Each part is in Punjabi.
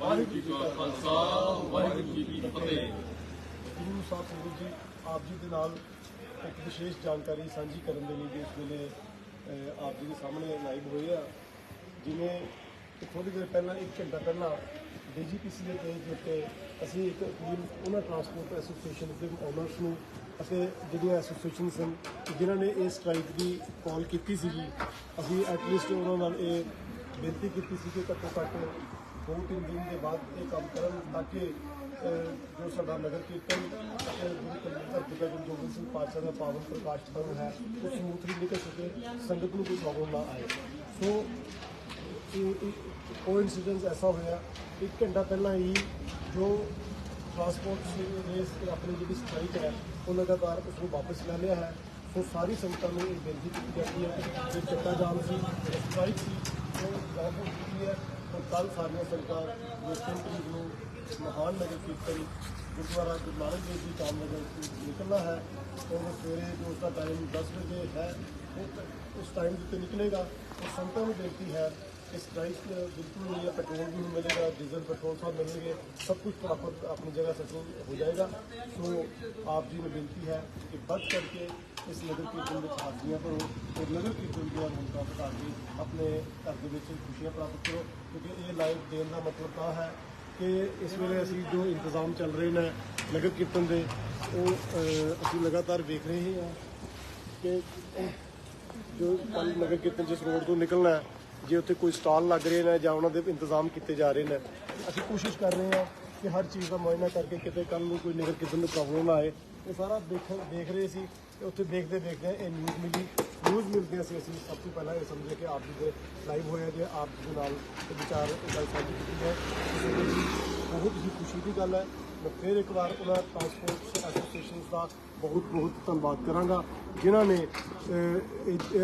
ਵਾਹਿਗੁਰੂ ਜੀ ਕਾ ਖਾਲਸਾ, ਵਾਹਿਗੁਰੂ ਜੀ ਕੀ ਫਤਿਹ। ਗੁਰੂ ਸਾਹਿਬ ਸੰਗਤ ਜੀ, ਆਪ ਜੀ ਦੇ ਨਾਲ ਇੱਕ ਵਿਸ਼ੇਸ਼ ਜਾਣਕਾਰੀ ਸਾਂਝੀ ਕਰਨ ਦੇ ਲਈ ਇਸ ਵੇਲੇ ਆਪ ਜੀ ਦੇ ਸਾਹਮਣੇ ਲਾਈਵ ਹੋਏ ਆ। ਜਿਵੇਂ ਕਿ ਥੋੜੀ ਦੇਰ ਪਹਿਲਾਂ, ਇੱਕ ਘੰਟਾ ਪਹਿਲਾਂ ਡੀਜੀਪੀਸੀ ਦੇ ਪੇਜ ਦੇ ਉੱਤੇ ਅਸੀਂ ਇੱਕ ਅਪੀਲ ਉਹਨਾਂ ਟਰਾਂਸਪੋਰਟ ਐਸੋਸੀਏਸ਼ਨ ਦੇ ਓਨਰਸ ਨੂੰ ਅਤੇ ਜਿਹੜੀਆਂ ਐਸੋਸੀਏਸ਼ਨ ਸਨ ਜਿਨ੍ਹਾਂ ਨੇ ਇਸ ਸਟ੍ਰਾਈਕ ਦੀ ਕਾਲ ਕੀਤੀ ਸੀਗੀ, ਅਸੀਂ ਐਟਲੀਸਟ ਉਹਨਾਂ ਨਾਲ ਇਹ ਬੇਨਤੀ ਕੀਤੀ ਸੀ ਕਿ ਘੱਟੋ ਘੱਟ ਦੋ ਤਿੰਨ ਦਿਨ ਦੇ ਬਾਅਦ ਇਹ ਕੰਮ ਕਰਨ ਤਾਂ ਕਿ ਅਹ, ਜੋ ਸਾਡਾ ਨਗਰ ਕੀਰਤਨ ਅਤੇ ਗੁਰੂ ਕਲਗੀਧਰ ਪਿਤਾ ਗੁਰੂ ਗੋਬਿੰਦ ਸਿੰਘ ਪਾਤਸ਼ਾਹ ਦਾ ਪਾਵਨ ਪ੍ਰਕਾਸ਼ ਪਰਵ ਹੈ ਉਹ ਸਮੂਥਲੀ ਨਿਕਲ ਸਕੇ ਸੰਗਤ ਨੂੰ ਕੋਈ ਪ੍ਰੋਬਲਮ ਨਾ ਆਏ ਸੋ ਕੋਇਨਸੀਡੈਂਸ ਐਸਾ ਹੋਇਆ ਇੱਕ ਘੰਟਾ ਪਹਿਲਾਂ ਹੀ ਜੋ ਟਰਾਂਸਪੋਰਟ ਰੇਸ ਤੇ ਆਪਣੀ ਜਿਹੜੀ ਸਟ੍ਰਾਈਕ ਹੈ ਉਹ ਲਗਾਤਾਰ ਉਸ ਨੂੰ ਵਾਪਸ ਲੈ ਲਿਆ ਹੈ ਸੋ ਸਾਰੀ ਸੰਗਤਾਂ ਨੂੰ ਇਹ ਬੇਨਤੀ ਕੀਤੀ ਜਾਂਦੀ ਹੈ ਕਿ ਜੋ ਚੱਕਾ ਜਾਮ ਸੀ ਸਟ੍ਰਾਈਕ ਸੀ ਉਹ ਵਾਪਸ ਕੀਤੀ ਹੈ ਔਰ ਕੱਲ ਸਾਰੀਆਂ ਸੰਗਤਾਂ ਜੋ ਤਿੰਨ ਤਰੀਕ ਨੂੰ ਮਹਾਨ ਨਗਰ ਕੀਰਤਨ ਗੁਰਦੁਆਰਾ ਗੁਰੂ ਨਾਨਕ ਦੇਵ ਜੀ ਕਾਮ ਨਗਰ ਤੋਂ ਨਿਕਲਣਾ ਹੈ ਉਹ ਸਵੇਰੇ ਜੋ ਉਸਦਾ ਟਾਈਮ 10 ਵਜੇ ਹੈ ਉਹ ਤ- ਉਸ ਟਾਈਮ ਦੇ ਉੱਤੇ ਨਿਕਲੇਗਾ ਉਹ ਸੰਗਤਾਂ ਨੂੰ ਬੇਨਤੀ ਹੈ ਕਿ ਸਟ੍ਰਾਈਕ ਬਿਲਕੁਲ ਨਹੀਂ ਹੈ ਪੈਟਰੋਲ ਵੀ ਨਹੀਂ ਮਿਲੇਗਾ ਡੀਜ਼ਲ ਪੈਟਰੋਲ ਸਭ ਮਿਲਣਗੇ ਸਭ ਕੁਝ ਪ੍ਰਾਪਤ ਆਪਣੀ ਜਗ੍ਹਾ ਸੈਟਲ ਹੋ ਜਾਏਗਾ ਸੋ ਆਪ ਜੀ ਨੂੰ ਬੇਨਤੀ ਹੈ ਕਿ ਵੱਧ ਕਰਕੇ ਇਸ ਨਗਰ ਕੀਰਤਨ ਵਿੱਚ ਹਾਜ਼ਰੀਆਂ ਭਰੋ ਔਰ ਨਗਰ ਕੀਰਤਨ ਦੀਆਂ ਰੌਣਕਾਂ ਵਧਾ ਕੇ ਆਪਣੇ ਘਰ ਦੇ ਵਿੱਚ ਖੁਸ਼ੀਆਂ ਪ੍ਰਾਪਤ ਕਰੋ, ਕਿਉਂਕਿ ਇਹ ਲਾਈਵ ਦੇਣ ਦਾ ਮਤਲਬ ਤਾਂ ਹੈ ਕਿ ਇਸ ਵੇਲੇ ਅਸੀਂ ਜੋ ਇੰਤਜ਼ਾਮ ਚੱਲ ਰਹੇ ਨੇ ਨਗਰ ਕੀਰਤਨ ਦੇ, ਉਹ ਅਸੀਂ ਲਗਾਤਾਰ ਵੇਖ ਰਹੇ ਹਾਂ ਕਿ ਜੋ ਕੱਲ ਨਗਰ ਕੀਰਤਨ ਜਿਸ ਰੋਡ ਤੋਂ ਨਿਕਲਣਾ ਹੈ, ਜੇ ਉੱਥੇ ਕੋਈ ਸਟਾਲ ਲੱਗ ਰਹੇ ਨੇ ਜਾਂ ਉਹਨਾਂ ਦੇ ਇੰਤਜ਼ਾਮ ਕੀਤੇ ਜਾ ਰਹੇ ਨੇ, ਅਸੀਂ ਕੋਸ਼ਿਸ਼ ਕਰ ਰਹੇ ਹਾਂ ਕਿ ਹਰ ਚੀਜ਼ ਦਾ ਮੁਆਇਨਾ ਕਰਕੇ ਕਿਤੇ ਕੱਲ ਨੂੰ ਕੋਈ ਨਗਰ ਕੀਰਤਨ ਨੂੰ ਪ੍ਰੋਬਲਮ ਨਾ ਆਏ। ਇਹ ਸਾਰਾ ਦੇਖ ਦੇਖ ਰਹੇ ਸੀ ਤੇ ਉੱਥੇ ਦੇਖਦੇ ਦੇਖਦੇ ਇਹ ਨਿਊਜ਼ ਮਿਲੀ। ਨਿਊਜ਼ ਮਿਲਦੇ ਸੀ ਅਸੀਂ ਸਭ ਤੋਂ ਪਹਿਲਾਂ ਇਹ ਸਮਝੇ ਕਿ ਆਪ ਜੀ ਦੇ ਲਾਈਵ ਹੋਇਆ ਜੇ ਆਪ ਜੀ ਦੇ ਨਾਲ ਵਿਚਾਰ ਗੱਲ ਸਾਂਝੀ ਕੀਤੀ ਹੈ। ਬਹੁਤ ਹੀ ਖੁਸ਼ੀ ਦੀ ਗੱਲ ਹੈ। ਫਿਰ ਇੱਕ ਵਾਰ ਉਹਨਾਂ ਟਰਾਂਸਪੋਰਟ ਐਸੋਸੀਏਸ਼ਨਸ ਦਾ ਬਹੁਤ ਬਹੁਤ ਧੰਨਵਾਦ ਕਰਾਂਗਾ, ਜਿਨ੍ਹਾਂ ਨੇ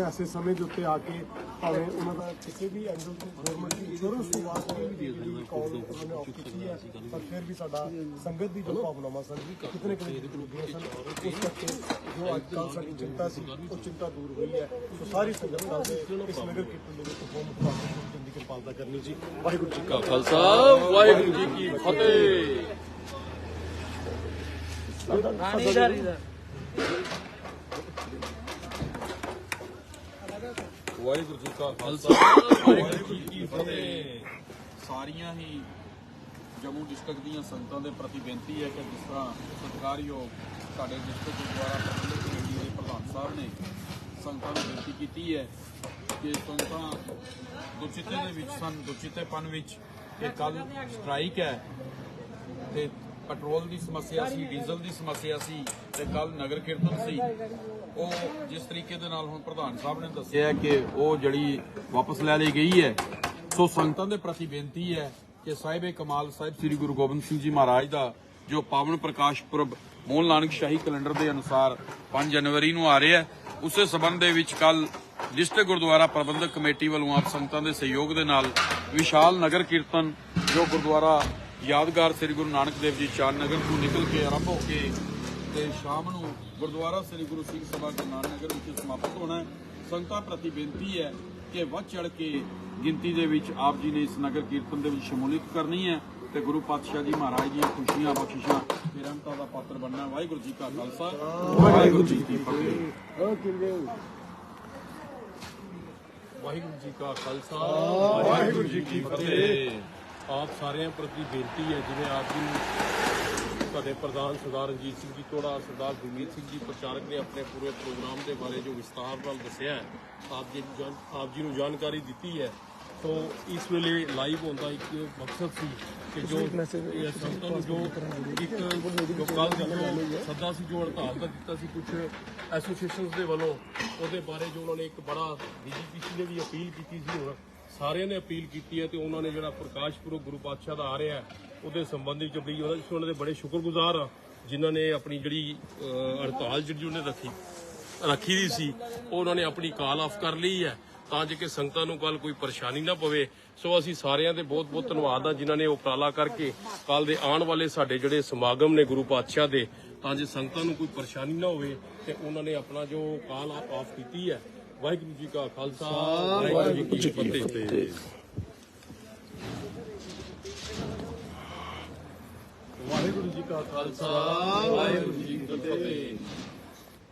ਐਸੇ ਸਮੇਂ ਦੇ ਉੱਤੇ ਆ ਕੇ ਭਾਵੇਂ ਉਹਨਾਂ ਦਾ ਕਿਸੇ ਵੀ ਐਂਗਲ ਤੋਂ ਗਵਰਨਮੈਂਟ ਦੀ ਇੰਸ਼ੋਰੈਂਸ ਤੋਂ ਬਾਅਦ ਜਿਹੜੀ ਕਾਲ ਉਹਨਾਂ ਨੇ ਆਫ ਕੀਤੀ ਹੈ, ਪਰ ਫਿਰ ਵੀ ਸਾਡਾ ਸੰਗਤ ਦੀ ਜੋ ਭਾਵਨਾਵਾਂ ਸਨ, ਕਿਤਨੇ ਕਿਤਨੇ ਜੁੜੀਆਂ ਸਨ, ਉਸ ਕਰਕੇ ਜੋ ਅੱਜ ਕੱਲ੍ਹ ਸਾਡੀ ਚਿੰਤਾ ਸੀ, ਉਹ ਚਿੰਤਾ ਦੂਰ ਹੋਈ ਹੈ। ਸੋ ਸਾਰੀ ਸੰਗਤ ਨਾਲ ਇਸ ਨਗਰ ਕੀਰਤਨ ਦੇ ਵਿੱਚ ਬਹੁਤ ਬਹੁਤ ਦੀ ਕਿਰਪਾਲਤਾ ਕਰਨੀ ਜੀ ਵਾਹਿਗੁਰੂ ਜੀ ਕਾ ਖਾਲਸਾ, ਵਾਹਿਗੁਰੂ ਜੀ ਕੀ ਫਤਿਹ। ਵਾਹਿਗੁਰੂ ਜੀ ਕਾ ਖਾਲਸਾ ਵਾਹਿਗੁਰੂ ਜੀ ਕੀ ਫਤਿਹ ਸਾਰੀਆਂ ਹੀ ਜੰਮੂ ਡਿਸਟ੍ਰਿਕਟ ਦੀਆਂ ਸੰਗਤਾਂ ਦੇ ਪ੍ਰਤੀ ਬੇਨਤੀ ਹੈ ਕਿ ਜਿਸ ਤਰ੍ਹਾਂ ਸਤਿਕਾਰਯੋਗ ਸਾਡੇ ਡਿਸਟ੍ਰਿਕਟ ਗੁਰਦੁਆਰਾ ਪ੍ਰਬੰਧਕ ਕਮੇਟੀ ਦੇ ਪ੍ਰਧਾਨ ਸਾਹਿਬ ਨੇ ਸੰਗਤਾਂ ਨੂੰ ਬੇਨਤੀ ਕੀਤੀ ਹੈ ਕਿ ਸੰਗਤਾਂ ਦੁਚਿੱਤੇ ਦੇ ਵਿੱਚ ਸਨ ਦੁਚਿੱਤੇਪਨ ਵਿੱਚ ਕਿ ਕੱਲ ਸਟ੍ਰਾਈਕ ਹੈ ਤੇ ਪੈਟਰੋਲ ਦੀ ਸਮੱਸਿਆ ਸੀ, ਡੀਜ਼ਲ ਦੀ ਸਮੱਸਿਆ ਸੀ ਤੇ ਕੱਲ ਨਗਰ ਕੀਰਤਨ ਸੀ। ਉਹ ਜਿਸ ਤਰੀਕੇ ਦੇ ਨਾਲ ਹੁਣ ਪ੍ਰਧਾਨ ਸਾਹਿਬ ਨੇ ਦੱਸਿਆ ਕਿ ਉਹ ਜਿਹੜੀ ਵਾਪਸ ਲੈ ਲਈ ਗਈ ਹੈ, ਸੋ ਸੰਗਤਾਂ ਦੇ ਪ੍ਰਤੀ ਬੇਨਤੀ ਹੈ ਕਿ ਸਾਹਿਬੇ ਕਮਾਲ ਸਾਹਿਬ ਸ੍ਰੀ ਗੁਰੂ ਗੋਬਿੰਦ ਸਿੰਘ ਜੀ ਮਹਾਰਾਜ ਦਾ ਜੋ ਪਾਵਨ ਪ੍ਰਕਾਸ਼ ਪੁਰਬ ਮੂਲ ਨਾਨਕ ਸ਼ਾਹੀ ਕੈਲੰਡਰ ਦੇ ਅਨੁਸਾਰ 5 ਜਨਵਰੀ ਨੂੰ ਆ ਰਿਹਾ ਹੈ, ਉਸੇ ਸਬੰਧ ਦੇ ਵਿੱਚ ਕੱਲ ਡਿਸਟ੍ਰਿਕਟ ਗੁਰਦੁਆਰਾ ਪ੍ਰਬੰਧਕ ਕਮੇਟੀ ਵੱਲੋਂ ਆਪ ਸੰਗਤਾਂ ਦੇ ਸਹਿਯੋਗ ਦੇ ਨਾਲ ਵਿਸ਼ਾਲ ਨਗਰ ਕੀਰਤਨ ਜੋ ਗੁਰਦੁਆਰਾ ਯਾਦਗਾਰ ਸ੍ਰੀ ਗੁਰੂ ਨਾਨਕ ਦੇਵ ਜੀ ਚਾਰ ਨਗਰ ਤੋਂ ਨਿਕਲ ਕੇ ਆਰੰਭ ਹੋ ਕੇ ਤੇ ਸ਼ਾਮ ਨੂੰ ਗੁਰਦੁਆਰਾ ਸ੍ਰੀ ਗੁਰੂ ਸਿੰਘ ਸਭਾ ਗੁਰਨਾਨ ਨਗਰ ਵਿੱਚ ਸਮਾਪਤ ਹੋਣਾ ਹੈ। ਸੰਗਤਾਂ ਪ੍ਰਤੀ ਬੇਨਤੀ ਹੈ ਕਿ ਵੱਧ ਚੜ ਕੇ ਗਿਣਤੀ ਦੇ ਵਿੱਚ ਆਪ ਜੀ ਨੇ ਇਸ ਨਗਰ ਕੀਰਤਨ ਦੇ ਵਿੱਚ ਸ਼ਮੂਲੀਅਤ ਕਰਨੀ ਹੈ ਤੇ ਗੁਰੂ ਪਾਤਸ਼ਾਹ ਜੀ ਮਹਾਰਾਜ ਜੀ ਖੁਸ਼ੀਆਂ ਬਖਸ਼ਿਸ਼ਾਂ ਤੇ ਰਹਿਮਤਾਂ ਦਾ ਪਾਤਰ ਬਣਨਾ ਵਾਹਿਗੁਰੂ ਜੀ ਕਾ ਖਾਲਸਾ, ਵਾਹਿਗੁਰੂ ਜੀ ਕੀ ਫਤਿਹ। ਵਾਹਿਗੁਰੂ ਜੀ ਕਾ ਖਾਲਸਾ, ਵਾਹਿਗੁਰੂ ਜੀ ਕੀ ਫਤਿਹ। ਆਪ ਸਾਰਿਆਂ ਪ੍ਰਤੀ ਬੇਨਤੀ ਹੈ ਜਿਵੇਂ ਆਪ ਜੀ ਨੂੰ ਸਾਡੇ ਪ੍ਰਧਾਨ ਸਰਦਾਰ ਰਣਜੀਤ ਸਿੰਘ ਜੀ ਤੋੜਾ ਸਰਦਾਰ ਗੁਰਮੀਤ ਸਿੰਘ ਜੀ ਪ੍ਰਚਾਰਕ ਨੇ ਆਪਣੇ ਪੂਰੇ ਪ੍ਰੋਗਰਾਮ ਦੇ ਬਾਰੇ ਜੋ ਵਿਸਤਾਰ ਨਾਲ ਦੱਸਿਆ ਹੈ ਆਪ ਜੀ ਨੂੰ ਆਪ ਜੀ ਨੂੰ ਜਾਣਕਾਰੀ ਦਿੱਤੀ ਹੈ। ਸੋ ਇਸ ਵੇਲੇ ਲਾਈਵ ਹੋਣ ਦਾ ਇੱਕ ਮਕਸਦ ਸੀ ਕਿ ਜੋ ਇਹ ਸੰਗਤਾਂ ਨੂੰ ਜੋ ਇੱਕ ਕੱਲ ਜਦੋਂ ਸੱਦਾ ਸੀ ਜੋ ਹੜਤਾਲ ਦਾ ਦਿੱਤਾ ਸੀ ਕੁਝ ਐਸੋਸੀਏਸ਼ਨਸ ਦੇ ਵੱਲੋਂ ਉਹਦੇ ਬਾਰੇ ਜੋ ਉਹਨਾਂ ਨੇ ਇੱਕ ਬੜਾ ਡੀਜੀਪੀਸੀ ਨੇ ਵੀ ਅਪੀਲ ਕੀਤੀ ਸੀ ਹੁਣ ਸਾਰਿਆਂ ਨੇ ਅਪੀਲ ਕੀਤੀ ਹੈ ਤੇ ਉਹਨਾਂ ਨੇ ਜਿਹੜਾ ਪ੍ਰਕਾਸ਼ ਪੁਰਬ ਗੁਰੂ ਪਾਤਸ਼ਾਹ ਦਾ ਆ ਰਿਹਾ ਉਹਦੇ ਸੰਬੰਧੀ ਚ ਬੜੀ ਉਹਨਾਂ ਦੇ ਬੜੇ ਸ਼ੁਕਰਗੁਜ਼ਾਰ ਆ, ਜਿਨ੍ਹਾਂ ਨੇ ਆਪਣੀ ਜਿਹੜੀ ਹੜਤਾਲ ਜਿਹੜੀ ਉਹਨੇ ਰੱਖੀ ਰੱਖੀ ਦੀ ਸੀ, ਉਹ ਉਹਨਾਂ ਨੇ ਆਪਣੀ ਕਾਲ ਆਫ ਕਰ ਲਈ ਹੈ। ਤਾਂ ਜੇ ਕਿ ਸੰਗਤਾਂ ਨੂੰ ਕੱਲ ਕੋਈ ਪਰੇਸ਼ਾਨੀ ਨਾ ਪਵੇ, ਸੋ ਅਸੀਂ ਸਾਰਿਆਂ ਦੇ ਬਹੁਤ ਬਹੁਤ ਧੰਨਵਾਦ ਆ, ਜਿਨ੍ਹਾਂ ਨੇ ਉਪਰਾਲਾ ਕਰਕੇ ਕੱਲ ਦੇ ਆਉਣ ਵਾਲੇ ਸਾਡੇ ਜਿਹੜੇ ਸਮਾਗਮ ਨੇ ਗੁਰੂ ਪਾਤਸ਼ਾਹ ਦੇ, ਤਾਂ ਜੇ ਸੰਗਤਾਂ ਨੂੰ ਕੋਈ ਪਰੇਸ਼ਾਨੀ ਨਾ ਹੋਵੇ, ਤੇ ਉਹਨਾਂ ਨੇ ਆਪਣਾ ਜੋ ਕਾਲ ਆਫ ਕੀਤੀ ਹੈ ਵਾਹਿਗੁਰੂ ਜੀ ਕਾ ਖਾਲਸਾ ਵਾਹਿਗੁਰੂ ਜੀ ਕੀ ਫਤਿਹ। ਕਾ ਖਾਲਸਾ ਵਾਹਿਗੁਰੂ ਜੀ ਕੀ ਫਤਿਹ।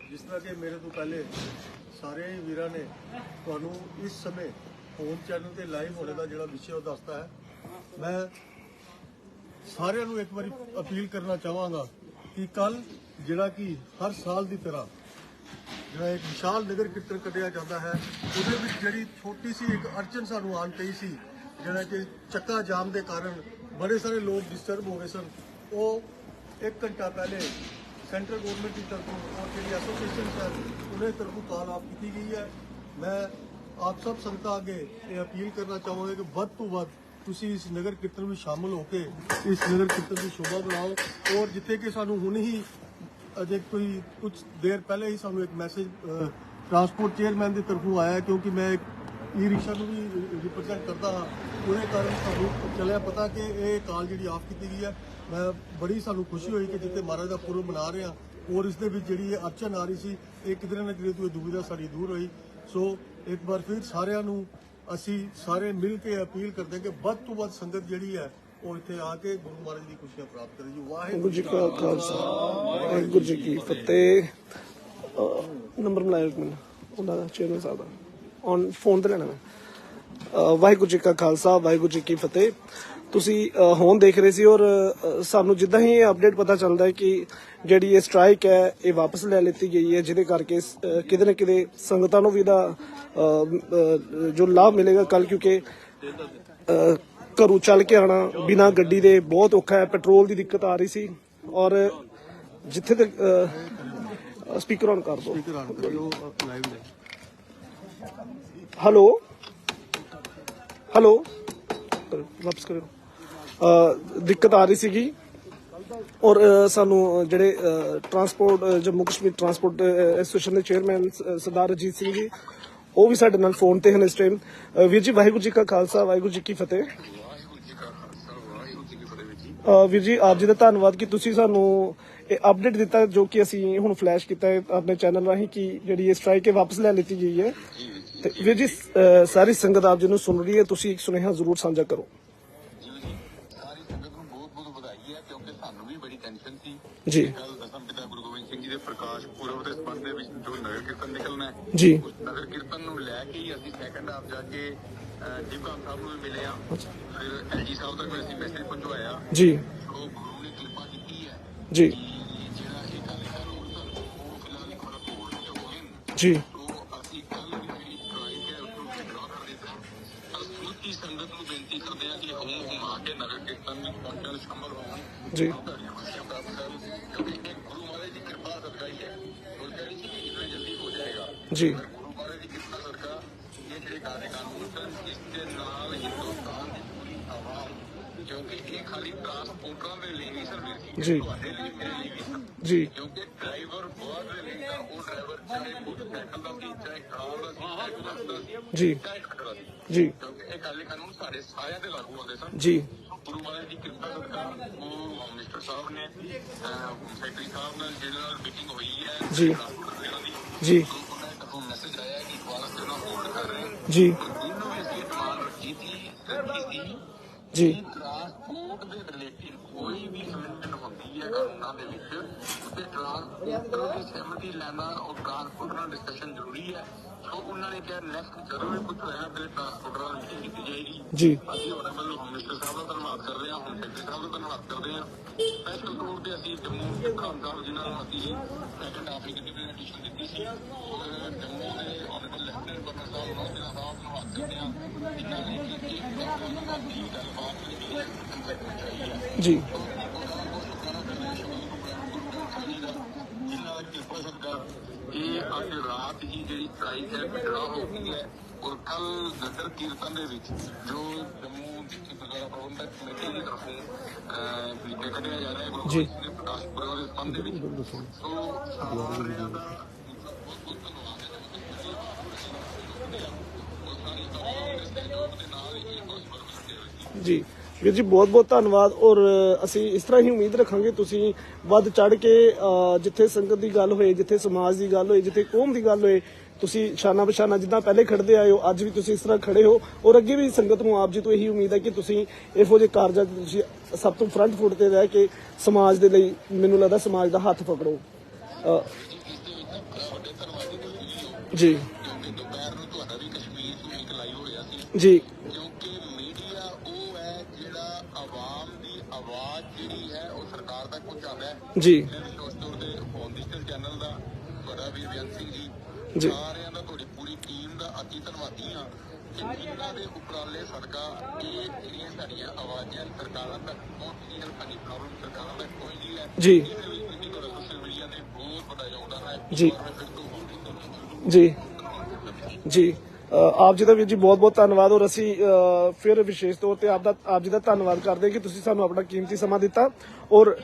ਜਿਸ ਤਰ੍ਹਾਂ ਕਿ ਮੇਰੇ ਤੋਂ ਪਹਿਲੇ ਸਾਰੇ ਹੀ ਵੀਰਾਂ ਨੇ ਤੁਹਾਨੂੰ ਇਸ ਸਮੇਂ ਫੋਨ ਚੈਨਲ ਤੇ ਲਾਈਵ ਹੋਣੇ ਦਾ ਜਿਹੜਾ ਵਿਸ਼ਾ ਉਹ ਦੱਸਦਾ ਹੈ। ਮੈਂ ਸਾਰਿਆਂ ਨੂੰ ਇੱਕ ਵਾਰੀ ਅਪੀਲ ਕਰਨਾ ਚਾਹਾਂਗਾ ਕਿ ਕੱਲ ਜਿਹੜਾ ਕਿ ਹਰ ਸਾਲ ਦੀ ਤਰ੍ਹਾਂ ਜਿਹੜਾ ਇੱਕ ਵਿਸ਼ਾਲ ਨਗਰ ਕੀਰਤਨ ਕੱਢਿਆ ਜਾਂਦਾ ਹੈ, ਉਹਦੇ ਵਿੱਚ ਜਿਹੜੀ ਛੋਟੀ ਸੀ ਇੱਕ ਅੜਚਨ ਸਾਨੂੰ ਆਣ ਪਈ ਸੀ, ਜਿਹੜਾ ਕਿ ਚੱਕਾ ਜਾਮ ਦੇ ਕਾਰਨ ਬੜੇ ਸਾਰੇ ਲੋਕ ਡਿਸਟਰਬ ਹੋ ਗਏ ਸਨ। ਉਹ ਇੱਕ ਘੰਟਾ ਪਹਿਲੇ ਸੈਂਟਰਲ ਗਵਰਨਮੈਂਟ ਦੀ ਤਰਫੋਂ ਔਰ ਜਿਹੜੀ ਐਸੋਸੀਏਸ਼ਨ ਹੈ, ਉਹਨੇ ਤਰਫੋਂ ਕਾਲ ਆਪ ਕੀਤੀ ਗਈ ਹੈ। ਮੈਂ ਆਪ ਸਭ ਸੰਗਤਾਂ ਅੱਗੇ ਇਹ ਅਪੀਲ ਕਰਨਾ ਚਾਹਾਂਗਾ ਕਿ ਵੱਧ ਤੋਂ ਵੱਧ ਤੁਸੀਂ ਇਸ ਨਗਰ ਕੀਰਤਨ ਵਿੱਚ ਸ਼ਾਮਲ ਹੋ ਕੇ ਇਸ ਨਗਰ ਕੀਰਤਨ ਦੀ ਸ਼ੋਭਾ ਬਣਾਓ। ਔਰ ਜਿੱਥੇ ਕਿ ਸਾਨੂੰ ਹੁਣ ਹੀ ਅਜੇ ਕੋਈ ਕੁਝ ਦੇਰ ਪਹਿਲੇ ਹੀ ਸਾਨੂੰ ਇੱਕ ਮੈਸੇਜ ਟਰਾਂਸਪੋਰਟ ਚੇਅਰਮੈਨ ਦੀ ਤਰਫੋਂ ਆਇਆ ਕਿਉਂਕਿ ਮੈਂ ਇੱਕ ਈ ਰਿਕਸ਼ਾ ਨੂੰ ਵੀ ਰਿਪਰੈਜ਼ੈਂਟ ਕਰਦਾ ਹਾਂ। ਉਹਦੇ ਕਾਰਨ ਸਾਨੂੰ ਚੱਲਿਆ ਪਤਾ ਕਿ ਇਹ ਕਾਲ ਜਿਹੜੀ ਆਫ ਕੀਤੀ ਗਈ ਹੈ। ਮੈਂ ਬੜੀ ਸਾਨੂੰ ਖੁਸ਼ੀ ਹੋਈ ਕਿ ਜਿੱਥੇ ਮਹਾਰਾਜ ਦਾ ਪੁਰਬ ਮਨਾ ਰਹੇ ਹਾਂ, ਔਰ ਇਸ ਦੇ ਵਿੱਚ ਜਿਹੜੀ ਇਹ ਅੜਚਨ ਆ ਰਹੀ ਸੀ, ਇਹ ਕਿਧਰੇ ਨਾ ਕਿਧਰੇ ਤੋਂ ਇਹ ਦੁਵਿਧਾ ਸਾਡੀ ਦੂਰ ਹੋਈ। ਸੋ ਇੱਕ ਵਾਰ ਫਿਰ ਸਾਰਿਆਂ ਨੂੰ ਅਸੀਂ ਸਾਰੇ ਮਿਲ ਕੇ ਅਪੀਲ ਕਰਦੇ ਹਾਂ ਕਿ ਵੱਧ ਤੋਂ ਵੱਧ ਸੰਗਤ ਜਿਹੜੀ ਹੈ ਉਹ ਇੱਥੇ ਆ ਕੇ ਗੁਰੂ ਮਹਾਰਾਜ ਦੀ ਖੁਸ਼ੀਆਂ ਪ੍ਰਾਪਤ ਕਰੇ ਜੀ। ਵਾਹਿਗੁਰੂ ਜੀ ਕਾ ਖਾਲਸਾ। ਵਾਹਿਗੁਰੂ ਜੀ ਕੀ ਫਤਿਹ। ਨੰਬਰ ਮਿਲਾਇਓ ਇੱਕ ਮਿੰਟ। ਉਹਨਾਂ ਦਾ ਚੇਅਰਮੈਨ ਸਾਹਿਬ ਦਾ। ਔਨ ਫੋਨ ਤੇ ਲੈਣਾ ਮੈਂ। ਵਾਹਿਗੁਰੂ ਜੀ ਕਾ ਖਾਲਸਾ ਵਾਹਿਗੁਰੂ ਜੀ ਕੀ ਫਤਿਹ। ਤੁਸੀਂ ਹੁਣ ਦੇਖ ਰਹੇ ਸੀ ਔਰ ਸਾਨੂੰ ਜਿੱਦਾਂ ਹੀ ਇਹ ਅਪਡੇਟ ਪਤਾ ਚੱਲਦਾ ਹੈ ਕਿ ਜਿਹੜੀ ਇਹ ਸਟ੍ਰਾਈਕ ਹੈ ਇਹ ਵਾਪਸ ਲੈ ਲਿੱਤੀ ਗਈ ਹੈ ਜਿਹਦੇ ਕਰਕੇ ਕਿਤੇ ਨਾ ਕਿਤੇ ਸੰਗਤਾਂ ਨੂੰ ਵੀ ਅਹ, ਜੋ ਲਾਭ ਮਿਲੇਗਾ ਕੱਲ ਕਿਉਂਕਿ ਘਰੋਂ ਚੱਲ ਕੇ ਆਣਾ ਬਿਨਾ ਗੱਡੀ ਦੇ ਬਹੁਤ ਔਖਾ ਹੈ ਪੈਟਰੋਲ ਦੀ ਦਿੱਕਤ ਆ ਰਹੀ ਸੀ ਔਰ ਜਿੱਥੇ ਤੱਕ ਸਪੀਕਰ ਔਨ ਕਰ ਦਿਓ ਹੈਲੋ? ਹੈਲੋ? ਵਾਪਸ ਕਰੋ ਦਿੱਕਤ ਆ ਰਹੀ ਸੀਗੀ ਔਰ ਸਾਨੂੰ ਜਿਹੜੇ transport Jammu Kashmir transport association ਦੇ ਚੇਅਰਮੈਨ ਸਰਦਾਰ ਅਜੀਤ ਸਿੰਘ ਜੀ ਉਹ ਵੀ ਸਾਡੇ ਨਾਲ ਫੋਨ ਤੇ ਹਨ ਇਸ ਟਾਈਮ ਵੀਰ ਜੀ ਵਾਹਿਗੁਰੂ ਜੀ ਕਾ ਖਾਲਸਾ ਵਾਹਿਗੁਰੂ ਜੀ ਕੀ ਫਤਿਹ। ਵੀਰ ਜੀ ਆਪ ਜੀ ਦਾ ਧੰਨਵਾਦ ਕਿ ਤੁਸੀਂ ਸਾਨੂੰ ਇਹ ਅਪਡੇਟ ਦਿੱਤਾ ਜੋ ਕਿ ਅਸੀਂ ਹੁਣ ਫਲੈਸ਼ ਕੀਤਾ ਹੈ ਆਪਣੇ ਚੈਨਲ ਰਾਹੀਂ ਕਿ ਜਿਹੜੀ ਇਹ ਸਟ੍ਰਾਈਕ ਹੈ ਵਾਪਸ ਲੈ ਲਿੱਤੀ ਗਈ ਹੈ। ਤੇ ਵੀਰ ਜੀ ਸਾਰੀ ਸੰਗਤ ਆਪ ਜੀ ਨੂੰ ਸੁਣ ਰਹੀ ਹੈ ਤੁਸੀਂ ਇੱਕ ਸੁਨੇਹਾ ਜ਼ਰੂਰ ਸਾਂਝਾ ਕਰੋ। ਜੀ ਕੱਲ ਦਸਮ ਪਿਤਾ ਗੁਰੂ ਗੋਬਿੰਦ ਸਿੰਘ ਜੀ ਦੇ ਪ੍ਰਕਾਸ਼ ਪੁਰਬ ਦੇ ਸੰਬੰਧ ਦੇ ਵਿੱਚ ਜੋ ਨਗਰ ਕੀਰਤਨ ਨਿਕਲਣਾ ਹੈ ਜੀ। ਉਸ ਨਗਰ ਕੀਰਤਨ ਨੂੰ ਲੈ ਕੇ ਹੀ ਅਸੀਂ ਸੈਕੰਡ ਹਾਫ ਜਾ ਕੇ ਜਿਮਕਾਮ ਸਾਹਿਬ ਨੂੰ ਮਿਲੇ ਆ ਫਿਰ ਐਲਜੀ ਸਾਹਿਬ ਤੱਕ ਅਸੀਂ ਮੈਸੇਜ ਪਹੁੰਚਵਾਇਆ। ਜੀ। ਉਹ ਗੁਰੂ ਨੇ ਕਿਰਪਾ ਕੀਤੀ ਹੈ ਜੀ। ਜਿਹੜਾ ਇਹ ਕਾਲੇ ਕਾਨੂੰਨ ਸਨ ਉਹ ਫਿਲਹਾਲ ਇੱਕ ਵਾਰ ਕੋਰਟ ਚ ਜੀ। ਉਹ ਅਸੀਂ ਕੱਲ ਜਿਹੜੀ ਟਰਾਈ ਹੈ ਉਸ ਨੂੰ ਵਿਡਰਾ ਕਰ ਦਿੱਤਾ ਪਰ ਸੰਗਤ ਨੂੰ ਬੇਨਤੀ ਕਰਦੇ ਹਾਂ ਕਿ ਹਮ ਹਮ ਆ ਕੇ ਨਗਰ ਕੀਰਤਨ ਵਿੱਚ ਪਹੁੰਚਣ ਸ਼ਾਮਲ ਹੋਣ ਜੀ। ਤੁਹਾਡੀਆਂ ਖੁਸ਼ੀਆਂ ਪ੍ਰਾਪਤ ਕਰਨ ਕਿਉਂਕਿ ਇਹ ਗੁਰੂ ਮਹਾਰਾਜ ਦੀ ਕਿਰਪਾ ਸਦਕਾ ਹੀ ਹੈ ਉਹ ਕਹਿੰਦੇ ਸੀ ਕਿ ਇਤਨਾ ਜਲਦੀ ਹੋ ਜਾਏਗਾ ਜੀ ਪਰ ਗੁਰੂ ਮਹਾਰਾਜ ਦੀ ਕਿਰਪਾ ਸਦਕਾ ਇਹ ਜਿਹੜੇ ਕਾਲੇ ਕਾਨੂੰਨ ਸਨ ਇਸ ਦੇ ਨਾਲ ਹਿੰਦੁਸਤਾਨ ਦੀ ਪੂਰੀ ਆਵਾਮ ਇਹ ਖਾਲੀ ਟਰਾਂਸਪੋਰਟਰਾਂ ਦੇ ਲਈ ਨਹੀਂ ਸਰ ਵੀਰ ਜੀ ਜੀ। ਤੁਹਾਡੇ ਲਈ ਮੇਰੇ ਲਈ ਵੀ ਸਰ ਜੀ। ਕਿਉਂਕਿ ਡਰਾਈਵਰ ਬਹੁਤ ਦੇ ਲਈ ਤਾਂ ਉਹ ਡਰਾਈਵਰ ਚਾਹੇ ਮੋਟਰਸਾਈਕਲ ਦਾ ਚਾਹੇ ਬੱਸ ਦਾ ਜੀ। ਚਾਹੇ ਟਰੱਕ ਦਾ ਜੀ। ਕਿਉਂਕਿ ਇਹ ਕਾਲੇ ਕਾਨੂੰਨ ਸਾਡੇ ਸਾਰਿਆਂ ਤੇ ਲਾਗੂ ਹੁੰਦੇ ਸਨ। ਜੀ। ਗੁਰੂ ਮਹਾਰਾਜ ਦੀ ਕਿਰਪਾ ਸਦਕਾ ਉਹ ਮਿਨਿਸਟਰ ਸਾਹਿਬ ਨੇ ਸੈਕਟਰੀ ਸਾਹਿਬ ਨਾਲ ਜਿਹਦੇ ਨਾਲ ਮੀਟਿੰਗ ਹੋਈ ਹੈ ਜੀ। ਜੀ। ਉਹਨਾਂ ਦਾ ਤੁਹਾਨੂੰ ਮੈਸੇਜ ਆਇਆ ਕਿ ਦੁਬਾਰਾ ਸੇ ਉਹਨਾਂ ਹੋਲਡ ਕਰ ਰਹੇ ਜੀ। ਸੀ ਜੀ ਟਰਾਂਸਪੋਰਟ ਦੇ ਰਿਲੇਟਿਵ ਕੋਈ ਵੀ ਅਮੈਂਡਮੈਂਟ ਹੁੰਦੀ ਹੈ ਕਾਨੂੰਨਾਂ ਦੇ ਵਿੱਚ ਟਰਾਂਸਪੋਰਟ ਦੀ ਸਹਿਮਤੀ ਲੈਣਾ ਔਰ ਟਰਾਂਸਪੋਰਟ ਨਾਲ ਡਿਸਕਸ਼ਨ ਜ਼ਰੂਰੀ ਹੈ। ਸੋ ਉਹਨਾਂ ਨੇ ਕਿਹਾ ਨੈਕਸਟ ਜਦੋਂ ਵੀ ਕੁਝ ਹੋਇਆ ਤੇ ਟਰਾਂਸਪੋਰਟ ਨਾਲ ਮੀਟਿੰਗ ਕੀਤੀ ਜਾਏਗੀ। ਜੀ। ਅਸੀਂ ਉਹਨਾਂ ਵੱਲੋਂ ਮਿਨਿਸਟਰ ਸਾਹਿਬ ਦਾ ਧੰਨਵਾਦ ਕਰਦੇ ਹਾਂ ਹੋਮ ਸੈਕਟਰੀ ਸਾਹਿਬ ਦਾ ਧੰਨਵਾਦ ਕਰਦੇ ਹਾਂ। ਸਪੈਸ਼ਲ ਤੌਰ ਤੇ ਅਸੀਂ ਜੰਮੂ ਦੇ ਸਾਹਿਬ ਜਿਨ੍ਹਾਂ ਨੂੰ ਅਸੀਂ ਸੈਕੰਡ ਆਫਰਿਕਨ ਰਿਪਰੈਜ਼ੈਂਟੇਸ਼ਨ ਦਿੱਤੀ ਸੀ ਜੰਮੂ ਦੇ ਆਨਰੇਬਲ ਲੈਫਟੀਨੈਂਟ ਗਵਰਨਰ ਸਾਹਿਬ ਉਹਨਾਂ ਦਾ ਧੰਨਵਾਦ ਕਰਦੇ ਹਾਂ। ਜਿਨ੍ਹਾਂ ਨੇ ਕਿ ਇੱਕ ਦੀ ਗੱਲਬਾਤ ਚਾਹੀ ਹੈ ਜੀ ਜਿਨ੍ਹਾਂ ਦਾ ਕਿਰਪਾ ਸਦਕਾ ਇਹ ਅੱਜ ਰਾਤ ਸਟ੍ਰਾਈਕ ਹੈ ਵਿਡਰਾ ਹੋ ਗਈ ਹੈ। ਔਰ ਕੱਲ ਨਗਰ ਕੀਰਤਨ ਦੇ ਵਿੱਚ ਜੋ ਜੰਮੂ ਗੁਰਦੁਆਰਾ ਪ੍ਰਬੰਧਕ ਕਮੇਟੀ ਦੀ ਤਰਫੋਂ ਲਿਖੇ ਕੱਢਿਆ ਜਾ ਰਿਹਾ ਹੈ ਜੀ। ਪ੍ਰਕਾਸ਼ ਪੁਰਬ ਦੇ ਸੰਬੰਧ ਵਿੱਚ। ਸੋ ਸਾਰਿਆਂ ਦਾ ਜੀ ਵੀਰ ਜੀ ਬਹੁਤ ਬਹੁਤ ਧੰਨਵਾਦ। ਔਰ ਅਸੀਂ ਇਸ ਤਰ੍ਹਾਂ ਹੀ ਉਮੀਦ ਰੱਖਾਂਗੇ ਤੁਸੀਂ ਵੱਧ ਚੜ ਕੇ ਜਿੱਥੇ ਸੰਗਤ ਦੀ ਗੱਲ ਹੋਏ ਜਿੱਥੇ ਸਮਾਜ ਦੀ ਗੱਲ ਹੋਏ ਜਿੱਥੇ ਕੌਮ ਦੀ ਗੱਲ ਹੋਏ ਤੁਸੀਂ ਸ਼ਾਨਾ ਬਸ਼ਾਨਾ ਜਿੱਦਾਂ ਪਹਿਲੇ ਖੜਦੇ ਆਏ ਹੋ, ਅੱਜ ਵੀ ਤੁਸੀਂ ਇਸ ਤਰ੍ਹਾਂ ਖੜੇ ਹੋ ਔਰ ਅੱਗੇ ਵੀ ਸੰਗਤ ਨੂੰ ਆਪ ਜੀ ਤੋਂ ਇਹੀ ਉਮੀਦ ਹੈ ਕਿ ਤੁਸੀਂ ਇਹੋ ਜਿਹੇ ਕਾਰਜਾਂ 'ਚ ਤੁਸੀਂ ਸਭ ਤੋਂ ਫਰੰਟ ਫੁੱਟ ਤੇ ਰਹਿ ਕੇ ਸਮਾਜ ਦੇ ਲਈ ਮੈਨੂੰ ਲੱਗਦਾ ਸਮਾਜ ਦਾ ਹੱਥ ਪਕੜੋ। ਜੀ ਜੀ। ਕਿਉਂਕਿ ਮੀਡੀਆ ਉਹ ਹੈ ਜਿਹੜਾ ਆਵਾਮ ਦੀ ਆਵਾਜ਼ ਜਿਹੜੀ ਹੈ ਉਹ ਸਰਕਾਰ ਤੱਕ ਪਹੁੰਚਾਉਂਦਾ ਹੈ ਜੀ। ਦੋਸਤੋ ਦੇ ਫੋਨ ਡਿਜੀਟਲ ਚੈਨਲ ਦਾ ਬੜਾ ਵੀ ਸਿੰਘ ਜੀ। ਜੀ। ਸਾਰਿਆਂ ਦਾ ਤੁਹਾਡੀ ਪੂਰੀ ਟੀਮ ਦਾ ਅਤੀ ਧੰਨਵਾਦੀ ਹਾਂ। ਕਿ ਇਹਨਾਂ ਦੇ ਉਪਰਾਲੇ ਸਦਕਾ ਇਹ ਜਿਹੜੀਆਂ ਸਾਡੀਆਂ ਆਵਾਜ਼ਾਂ ਸਰਕਾਰਾਂ ਤੱਕ ਪਹੁੰਚਦੀਆਂ ਸਾਡੀ ਪ੍ਰੋਬਲਮ ਸਰਕਾਰਾਂ ਤੱਕ ਪਹੁੰਚਦੀ ਹੈ। ਜੀ। ਜੀ। ਜੀ ਜੀ। ਆਪ ਜੀ ਦਾ ਵੀਰ ਜੀ ਬਹੁਤ ਬਹੁਤ ਧੰਨਵਾਦ ਔਰ ਅਸੀਂ ਫਿਰ ਵਿਸ਼ੇਸ਼ ਤੌਰ ਤੇ ਆਪ ਦਾ, ਆਪ ਜੀ ਦਾ ਧੰਨਵਾਦ ਕਰਦੇ ਕਿ ਤੁਸੀਂ ਸਾਨੂੰ ਆਪਣਾ ਕੀਮਤੀ ਸਮਾਂ ਦਿੱਤਾ ਔਰ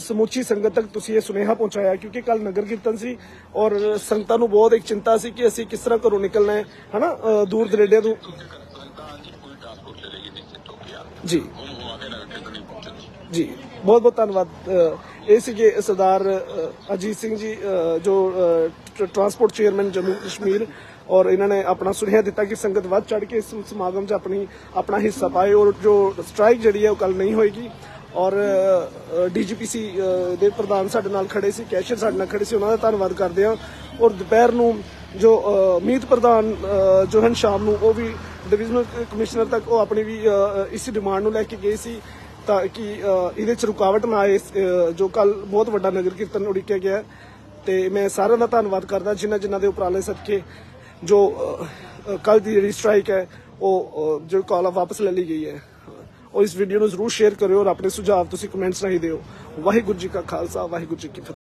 ਸਮੁੱਚੀ ਸੰਗਤ ਤੱਕ ਤੁਸੀਂ ਇਹ ਸੁਨੇਹਾ ਪਹੁੰਚਾਇਆ ਕਿਉਂਕਿ ਕੱਲ ਨਗਰ ਕੀਰਤਨ ਸੀ ਔਰ ਸੰਗਤਾਂ ਨੂੰ ਬਹੁਤ ਇੱਕ ਚਿੰਤਾ ਸੀ ਕਿ ਅਸੀਂ ਕਿਸ ਤਰ੍ਹਾਂ ਘਰੋਂ ਨਿਕਲਣਾ ਹੈ, ਹਨਾ? ਦੂਰ ਦਰੇਡਿਆਂ ਤੋਂ। ਜੀ। ਜੀ, ਬਹੁਤ ਬਹੁਤ ਧੰਨਵਾਦ ਇਹ ਸੀਗੇ ਸਰਦਾਰ ਅਜੀਤ ਸਿੰਘ ਜੀ ਜੋ ਟਰਾਂਸਪੋਰਟ ਚੇਅਰਮੈਨ ਜੰਮੂ ਕਸ਼ਮੀਰ ਔਰ ਇਹਨਾਂ ਨੇ ਆਪਣਾ ਸੁਨੇਹਾ ਦਿੱਤਾ ਕਿ ਸੰਗਤ ਵੱਧ ਚੜ ਕੇ ਇਸ ਸਮਾਗਮ 'ਚ ਆਪਣੀ, ਆਪਣਾ ਹਿੱਸਾ ਪਾਏ ਔਰ ਜੋ ਸਟ੍ਰਾਈਕ ਜਿਹੜੀ ਹੈ ਉਹ ਕੱਲ ਨਹੀਂ ਹੋਏਗੀ ਔਰ ਡੀਜੀਪੀਸੀ ਦੇ ਪ੍ਰਧਾਨ ਸਾਡੇ ਨਾਲ ਖੜੇ ਸੀ ਕੈਸ਼ਰ ਸਾਡੇ ਨਾਲ ਖੜੇ ਸੀ, ਉਹਨਾਂ ਦਾ ਧੰਨਵਾਦ ਕਰਦੇ ਹਾਂ ਔਰ ਦੁਪਹਿਰ ਨੂੰ ਜੋ ਮੀਤ ਪ੍ਰਧਾਨ ਜੋ ਹਨ ਸ਼ਾਮ ਨੂੰ ਉਹ ਵੀ ਡਿਵੀਜ਼ਨਲ ਕਮਿਸ਼ਨਰ ਤੱਕ ਉਹ ਆਪਣੀ ਵੀ ਇਸ ਡਿਮਾਂਡ ਨੂੰ ਲੈ ਕੇ ਗਏ ਸੀ ਤਾਂ ਕਿ ਇਹਦੇ ਚ ਰੁਕਾਵਟ ਨਾ ਆਏ ਜੋ ਕੱਲ ਬਹੁਤ ਵੱਡਾ ਨਗਰ ਕੀਰਤਨ ਉਡੀਕਿਆ ਗਿਆ ਹੈ। ਤੇ ਮੈਂ ਸਾਰਿਆਂ ਦਾ ਧੰਨਵਾਦ ਕਰਦਾ ਜਿਨ੍ਹਾਂ ਜਿਨ੍ਹਾਂ ਦੇ ਉਪਰਾਲੇ ਸਦਕੇ ਜੋ ਕੱਲ ਦੀ ਜਿਹੜੀ ਸਟ੍ਰਾਈਕ ਹੈ ਉਹ ਅ, ਜੋ ਕਾਲ ਆ ਵਾਪਸ ਲੈ ਲਈ ਗਈ ਹੈ। ਔਰ ਇਸ ਵੀਡੀਓ ਨੂੰ ਜ਼ਰੂਰ ਸ਼ੇਅਰ ਕਰਿਓ ਔਰ ਆਪਣੇ ਸੁਝਾਅ ਤੁਸੀਂ ਕਮੈਂਟਸ ਰਾਹੀਂ ਦਿਓ। ਵਾਹਿਗੁਰੂ ਜੀ ਕਾ ਖਾਲਸਾ ਵਾਹਿਗੁਰੂ ਜੀ ਕੀ ਫਤਿਹ।